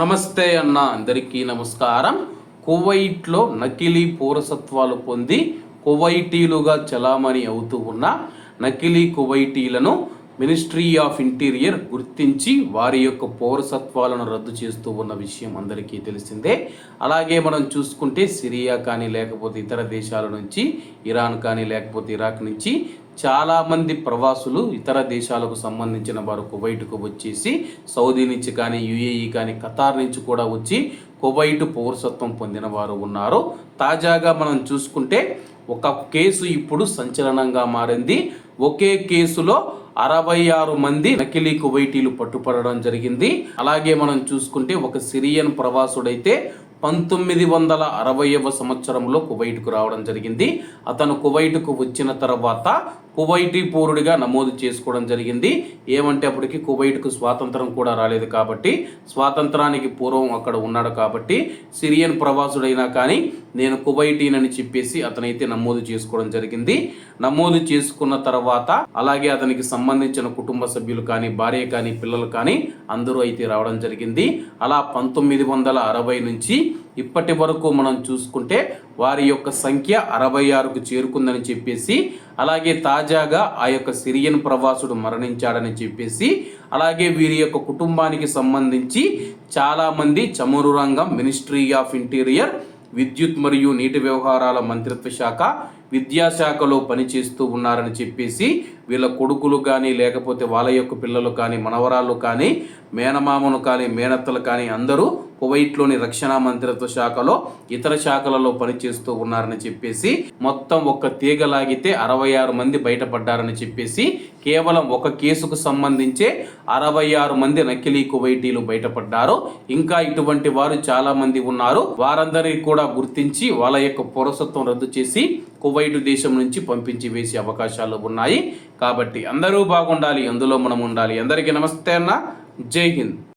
నమస్తే అన్న అందరికీ నమస్కారం. కువైట్లో నకిలీ పౌరసత్వాలు పొంది కువైటీలుగా చలామణి అవుతూ ఉన్న నకిలీ కువైటీలను మినిస్ట్రీ ఆఫ్ ఇంటీరియర్ గుర్తించి వారి యొక్క పౌరసత్వాలను రద్దు చేస్తూ ఉన్న విషయం అందరికీ తెలిసిందే. అలాగే మనం చూసుకుంటే సిరియా కానీ లేకపోతే ఇతర దేశాల నుంచి ఇరాన్ కానీ లేకపోతే ఇరాక్ నుంచి చాలామంది ప్రవాసులు ఇతర దేశాలకు సంబంధించిన వారు కువైట్కు వచ్చేసి సౌదీ నుంచి కానీ యుఏఈ కానీ ఖతార్ నుంచి కూడా వచ్చి కువైట్ పౌరసత్వం పొందిన వారు ఉన్నారు. తాజాగా మనం చూసుకుంటే ఒక కేసు ఇప్పుడు సంచలనంగా మారింది. ఒకే కేసులో అరవై ఆరు మంది నకిలీ కువైటీలు పట్టుపడడం జరిగింది. అలాగే మనం చూసుకుంటే ఒక సిరియన్ ప్రవాసుడైతే పంతొమ్మిది వందల అరవైవ సంవత్సరంలో కువైట్కు రావడం జరిగింది. అతను కువైట్కు వచ్చిన తర్వాత కువైటీ పౌరుడిగా నమోదు చేసుకోవడం జరిగింది. ఏమంటే అప్పటికి కువైట్కు స్వాతంత్రం కూడా రాలేదు కాబట్టి స్వాతంత్రానికి పూర్వం అక్కడ ఉన్నాడు కాబట్టి సిరియన్ ప్రవాసుడైనా కానీ నేను కువైటీనని చెప్పేసి అతనైతే నమోదు చేసుకోవడం జరిగింది. నమోదు చేసుకున్న తర్వాత అలాగే అతనికి సంబంధించిన కుటుంబ సభ్యులు కానీ భార్య కానీ పిల్లలు కానీ అందరూ అయితే రావడం జరిగింది. అలా పంతొమ్మిది వందల అరవై నుంచి ఇప్పటి వరకు మనం చూసుకుంటే వారి యొక్క సంఖ్య అరవై ఆరుకు చేరుకుందని చెప్పేసి అలాగే తాజాగా ఆ యొక్క సిరియన్ ప్రవాసుడు మరణించాడని చెప్పేసి అలాగే వీరి యొక్క కుటుంబానికి సంబంధించి చాలామంది చమురు రంగం మినిస్ట్రీ ఆఫ్ ఇంటీరియర్ విద్యుత్ మరియు నీటి వ్యవహారాల మంత్రిత్వ శాఖ విద్యాశాఖలో పనిచేస్తూ ఉన్నారని చెప్పేసి వీళ్ళ కొడుకులు కానీ లేకపోతే వాళ్ళ యొక్క పిల్లలు కానీ మనవరాళ్ళు కానీ మేనమామను కానీ మేనత్తలు కానీ అందరూ కువైట్లోని రక్షణ మంత్రిత్వ శాఖలో ఇతర శాఖలలో పనిచేస్తూ ఉన్నారని చెప్పేసి మొత్తం ఒక్క తీగ లాగితే అరవై ఆరు మంది బయటపడ్డారని చెప్పేసి కేవలం ఒక కేసుకు సంబంధించే అరవై ఆరు మంది నకిలీ కువైటీలు బయటపడ్డారు. ఇంకా ఇటువంటి వారు చాలా మంది ఉన్నారు. వారందరినీ కూడా గుర్తించి వాళ్ళ యొక్క పౌరసత్వం రద్దు చేసి కువైట్ దేశం నుంచి పంపించి వేసే అవకాశాలు ఉన్నాయి. కాబట్టి అందరూ బాగుండాలి అందులో మనం ఉండాలి. అందరికీ నమస్తే అన్న. జై హింద్.